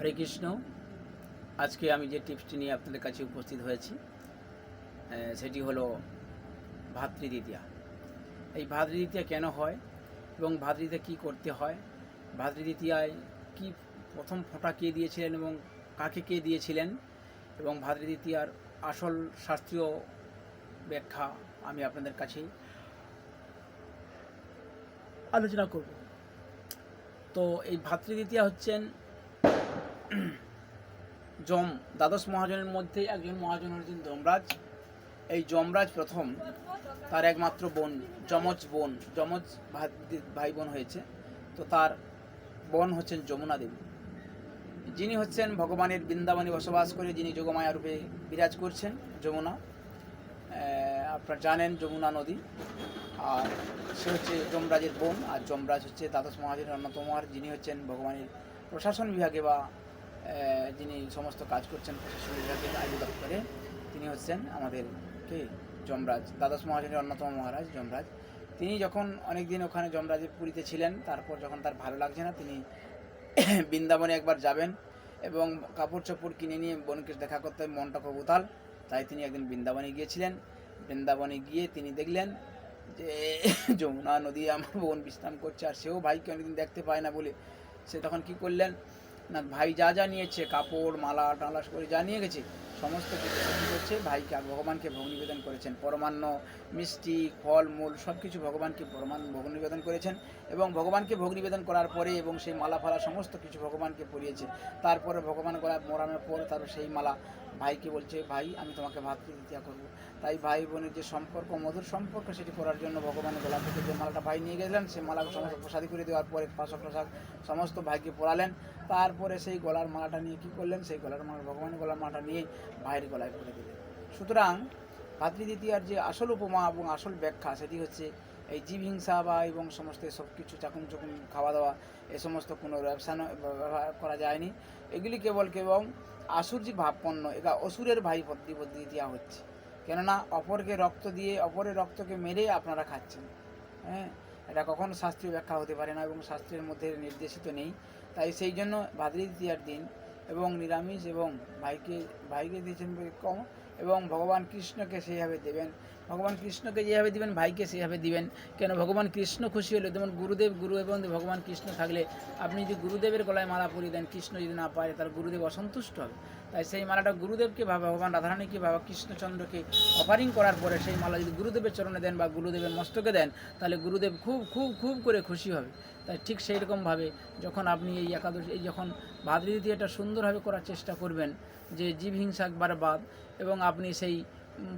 হরে কৃষ্ণ। আজকে আমি যে টিপসটি নিয়ে আপনাদের কাছে উপস্থিত হয়েছি সেটি হলো ভাতৃদ্বিতীয়া। এই ভাতৃদ্বিতীয়া কেন হয় এবং ভাতৃদ্বিতীয়া কী করতে হয়? ভাতৃদ্বিতীয়ায় কি প্রথম ফোঁটা কে দিয়েছিলেন এবং কাকে কে দিয়েছিলেন? এবং ভাতৃদ্বিতীয়ার আসল শাস্ত্রীয় ব্যাখ্যা আমি আপনাদের কাছে আলোচনা করব। তো এই ভাতৃদ্বিতীয়া হচ্ছেন যম দ্বাদশ মহাজনের মধ্যে একজন মহাজন হচ্ছেন যমরাজ। এই যমরাজ প্রথম তার একমাত্র বোন, যমজ বোন, যমজ ভাই- বোন হয়েছে। তো তার বোন হচ্ছেন যমুনা দেবী। যিনি হচ্ছেন ভগবানের বৃন্দাবনে বসবাস করে, যিনি যোগমায়া রূপে বিরাজ করছেন যমুনা। আপনারা জানেন যমুনা নদী। আর সে হচ্ছে যমরাজের বোন, আর যমরাজ হচ্ছে দ্বাদশ মহাজনের অন্যতম। আর যিনি হচ্ছেন ভগবানের প্রশাসন বিভাগে বা যিনি সমস্ত কাজ করছেন প্রশাসন বিভাগের আয়ু দপ্তরে, তিনি হচ্ছেন আমাদের কে? যমরাজ, দ্বাদশ মহাজনের অন্যতম মহারাজ যমরাজ। তিনি যখন অনেক দিন ওখানে যমরাজের পুরীতে ছিলেন, তারপর যখন তার ভালো লাগছে না, তিনি বৃন্দাবনে একবার যাবেন এবং কাপড় চোপড় কিনে নিয়ে বোনকে দেখা করতে মনটা খুব উতাল তাই তিনি একদিন বৃন্দাবনে গিয়েছিলেন। বৃন্দাবনে গিয়ে তিনি দেখলেন যে যমুনা নদী আমার বোন বিশ্রাম করছে, আর সেও ভাইকে অনেকদিন দেখতে পায় না বলে। সে তখন কি করলেন না, ভাই যা যা নিয়েছে, কাপড়, মালা, টালা করে যা নিয়ে গেছে, সমস্ত কিছু করছে, ভাইকে ভগবানকে ভোগ নিবেদন করেছেন। পরমান্ন মিষ্টি, ফল, মূল সব কিছু ভগবানকে পরমান ভোগ নিবেদন করেছেন এবং ভগবানকে ভোগ নিবেদন করার পরে এবং সেই মালা ফালা সমস্ত কিছু ভগবানকে পরিয়েছে তারপরে ভগবান গলা মরানোর পর তারপর সেই মালা ভাইকে বলছে, ভাই, আমি তোমাকে ভাতৃদ্বিতীয়া করব। তাই ভাই বোনের যে সম্পর্ক, মধুর সম্পর্ক, সেটি করার জন্য ভগবানের গলা থেকে যে মালাটা ভাই নিয়ে গেলেন সেই মালা সমস্ত প্রসাদী করে দেওয়ার পরে পাশা প্রসাদ সমস্ত ভাইকে পরালেন তারপরে সেই গলার মালাটা নিয়ে কী করলেন? সেই গলার মালা, ভগবানের গলার মালাটা নিয়ে ভাইয়ের গলায় পরে দিলেন। সুতরাং ভাতৃদ্বিতীয়ার যে আসল উপমা এবং আসল ব্যাখ্যা, সেটি হচ্ছে এই জীব হিংসা বা এবং সমস্ত সব কিছু চাকুম চকুম খাওয়া দাওয়া, এ সমস্ত কোনো ব্যবসা ব্যবহার করা যায়নি। এগুলি কেবল কেবল আসুর্যিক ভাবপন্ন এটা অসুরের ভাই পদ্ধতি দেওয়া হচ্ছে। কেননা অপরকে রক্ত দিয়ে, অপরের রক্তকে মেরে আপনারা খাচ্ছেন। হ্যাঁ এটা কখনো শাস্ত্রীয় ব্যাখ্যা হতে পারে না এবং শাস্ত্রের মধ্যে নির্দেশিত নেই। তাই সেই জন্য ভাদ্রদ্বিতীয়ার দিন এবং নিরামিষ এবং ভাইকে ভাইকে দিয়েছেন কম এবং ভগবান কৃষ্ণকে সেইভাবে দেবেন। ভগবান কৃষ্ণকে যেভাবে দিবেন, ভাইকে সেইভাবে দিবেন। কেন? ভগবান কৃষ্ণ খুশি হলে, যেমন গুরুদেব, গুরু এবং ভগবান কৃষ্ণ থাকলে আপনি যদি গুরুদেবের গলায় মালা পরিয়ে দেন, কৃষ্ণ যদি না পারে তার গুরুদেব অসন্তুষ্ট হবে। তাই সেই মালাটা গুরুদেবকে বা ভগবান রাধারানীকে বাবা কৃষ্ণচন্দ্রকে অফারিং করার পরে সেই মালা যদি গুরুদেবের চরণে দেন বা গুরুদেবের মস্তকে দেন, তাহলে গুরুদেব খুব খুব খুব করে খুশি হবে। তাই ঠিক সেই রকমভাবে যখন আপনি এই একাদশী, এই যখন ভাদ্রদ্বিতীয়টা সুন্দরভাবে করার চেষ্টা করবেন, যে জীব হিংসা একবার বাদ এবং আপনি সেই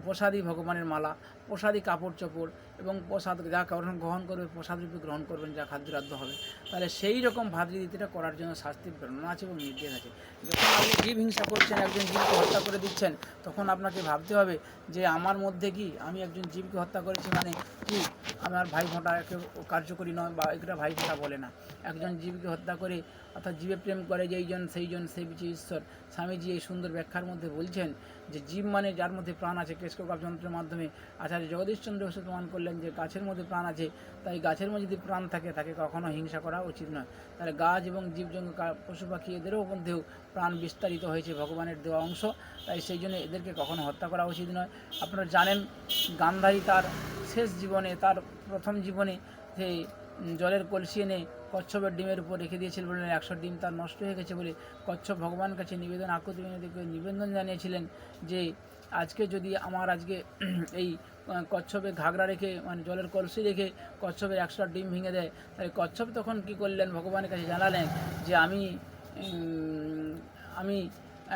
প্রসাদী ভগবানের মালা প্রসাদী কাপড় চোপড় এবং প্রসাদ যা গ্রহণ গ্রহণ করবে, প্রসাদ রূপে গ্রহণ করবেন, যা খাদ্যরাধ্য হবে। তাহলে সেই রকম ভাতৃদ্বিতীয়টা করার জন্য শাস্তির প্রেরণা আছে এবং নির্দেশ আছে। যখন আপনি জীব হিংসা করছেন, একজন জীবকে হত্যা করে দিচ্ছেন, তখন আপনাকে ভাবতে হবে যে আমার মধ্যে কি? আমি একজন জীবকে হত্যা করেছি মানে কি? আমার ভাই ফোঁটা কার্যকরী নয় বা এটা ভাই ফোঁটা বলে না। একজন জীবকে হত্যা করে, অর্থাৎ জীবে প্রেম করে যেইজন সেইজন, সেই বিচে ঈশ্বর। স্বামীজি এই সুন্দর ব্যাখ্যার মধ্যে বলছেন যে জীব মানে যার মধ্যে প্রাণ আছে, কেশকাপ যন্ত্রের মাধ্যমে। আচার্য জগদীশচন্দ্র বসু প্রমাণ করলেন যে গাছের মধ্যে প্রাণ আছে, তাই গাছের মধ্যে যদি প্রাণ থাকে, তাকে কখনো হিংসা করা উচিত নয়। তাহলে গাছ এবং জীবজন্তু পশু পাখি এদেরও মধ্যেও প্রাণ বিস্তারিত হয়েছে ভগবানের দেওয়া অংশ। তাই সেই জন্য এদেরকে কখনো হত্যা করা উচিত নয়। আপনারা জানেন, গান্ধারী তার শেষ জীবনে, তার প্রথম জীবনে সেই জলের কলসি এনে কচ্ছপের ডিমের উপর রেখে দিয়েছিল বলে একশো ডিম তার নষ্ট হয়ে গেছে বলে কচ্ছপ ভগবানের কাছে নিবেদন, আকুতি নিবেদন জানিয়েছিলেন যে, আজকে যদি আমার আজকে এই কচ্ছপে ঘাগরা রেখে মানে জলের কলসি রেখে কচ্ছপের একশোটা ডিম ভেঙে দেয়। তাই কচ্ছপ তখন কি করলেন? ভগবানের কাছে জানালেন যে, আমি আমি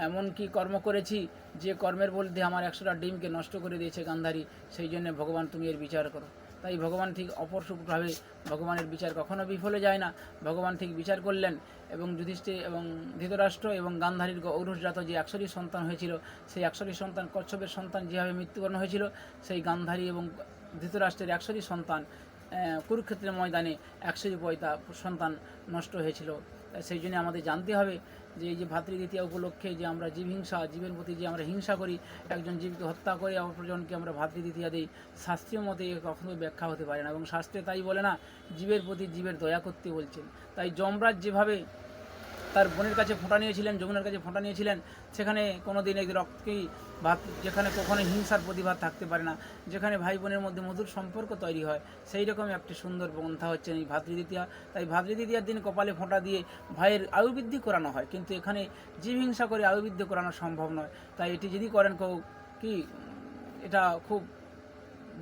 এমন কি কর্ম করেছি যে কর্মের বলতে আমার একশোটা ডিমকে নষ্ট করে দিয়েছে গান্ধারী, সেই জন্য ভগবান তুমি এর বিচার করো। তাই ভগবান ঠিক অপরসুকভাবে ভগবানের বিচার কখনো বিফলে যায় না। ভগবান ঠিক বিচার করলেন এবং যুধিষ্ঠির এবং ধৃতরাষ্ট্র এবং গান্ধারীর ঔরসজাত যে একশোটি সন্তান হয়েছিল, সেই একশোটি সন্তান কচ্ছপের সন্তান যেভাবে মৃত্যুবরণ হয়েছিল, সেই গান্ধারী এবং ধৃতরাষ্ট্রের একশোটি সন্তান কুরুক্ষেত্রের ময়দানে একশো পয়তা সন্তান নষ্ট হয়েছিল। সেই জন্য আমাদের জানতে হবে যে এই যে ভাতৃদ্বিতীয়া উপলক্ষে যে আমরা জীব হিংসা জীবের প্রতি যে আমরা হিংসা করি, একজন জীবকে হত্যা করে অপরজনকে আমরা ভাতৃদ্বিতীয়া দিই, শাস্ত্রীয় মতে কখনো ব্যাখ্যা হতে পারে না। এবং শাস্ত্রে তাই বলে না, জীবের প্রতি জীবের দয়া করতে বলছেন। তাই যমরাজ যেভাবে তার বোনের কাছে ফোঁটা নিয়েছিলেন, যমুনার কাছে ফোঁটা নিয়েছিলেন। সেখানে কোনো দিন এই রক্তকেই ভাত, যেখানে কখনো হিংসার প্রতিবাদ থাকতে পারে না, যেখানে ভাই বোনের মধ্যে মধুর সম্পর্ক তৈরি হয়, সেই রকম একটি সুন্দর পন্থা হচ্ছে এই ভাতৃদ্বিতীয়া তাই ভাতৃদ্বিতীয়ার দিন কপালে ফোঁটা দিয়ে ভাইয়ের আয়ুবৃদ্ধি করানো হয়, কিন্তু এখানে জীব হিংসা করে আয়ুবৃদ্ধি করানো সম্ভব নয়। তাই এটি যদি করেন কেউ কি, এটা খুব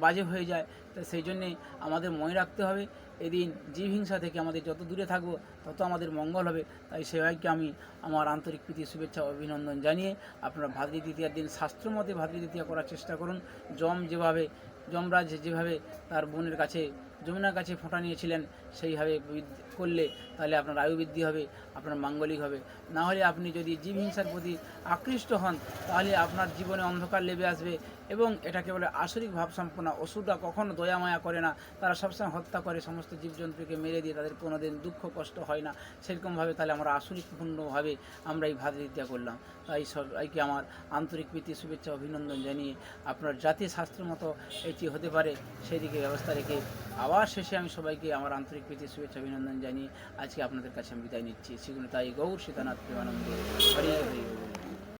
বাজে হয়ে যায়। তো সেই জন্যে আমাদের মনে রাখতে হবে এদিন জীব হিংসা থেকে আমাদের যত দূরে থাকব, তত আমাদের মঙ্গল হবে। তাই সবাইকে আমি আমার আন্তরিক প্রীতি, শুভেচ্ছা অভিনন্দন জানিয়ে আপনারা ভাতৃদ্বিতীয়ার দিন শাস্ত্রমতে ভাতৃদ্বিতীয়া করার চেষ্টা করুন। যম যেভাবে, যমরাজ যেভাবে তার বোনের কাছে, যমুনার কাছে ফোঁটা নিয়েছিলেন, সেইভাবে করলে তাহলে আপনার আয়ু বৃদ্ধি হবে, আপনার মাঙ্গলিক হবে। না হলে আপনি যদি জীব হিংসার প্রতি আকৃষ্ট হন, তাহলে আপনার জীবনে অন্ধকার লেবে আসবে এবং এটাকে বলে আসরিক ভাবসম্পন্ন। অসুররা কখনো দয়া মায়া করে না। তারা সবসময় হত্যা করে সমস্ত জীবজন্তুকে মেরে দিয়ে তাদের কোনোদিন দুঃখ, কষ্ট হয় না। সেরকমভাবে তাহলে আমরা আসরিকপূর্ণভাবে আমরা এই ভাতৃত্যা করলাম। তাই সবাইকে আমার আন্তরিক প্রীতি, শুভেচ্ছা, অভিনন্দন জানিয়ে আপনার জাতি শাস্ত্র মতো এটি হতে পারে। সেই দিকে ব্যবস্থা রেখে আবার শেষে আমি সবাইকে আমার আন্তরিক প্রীতি, শুভেচ্ছা, অভিনন্দন জানিয়ে আজকে আপনাদের কাছে আমি বিদায় নিচ্ছি। সেগুলো তাই গৌর সীতানাথ প্রেমানন্দ। হরি হরি।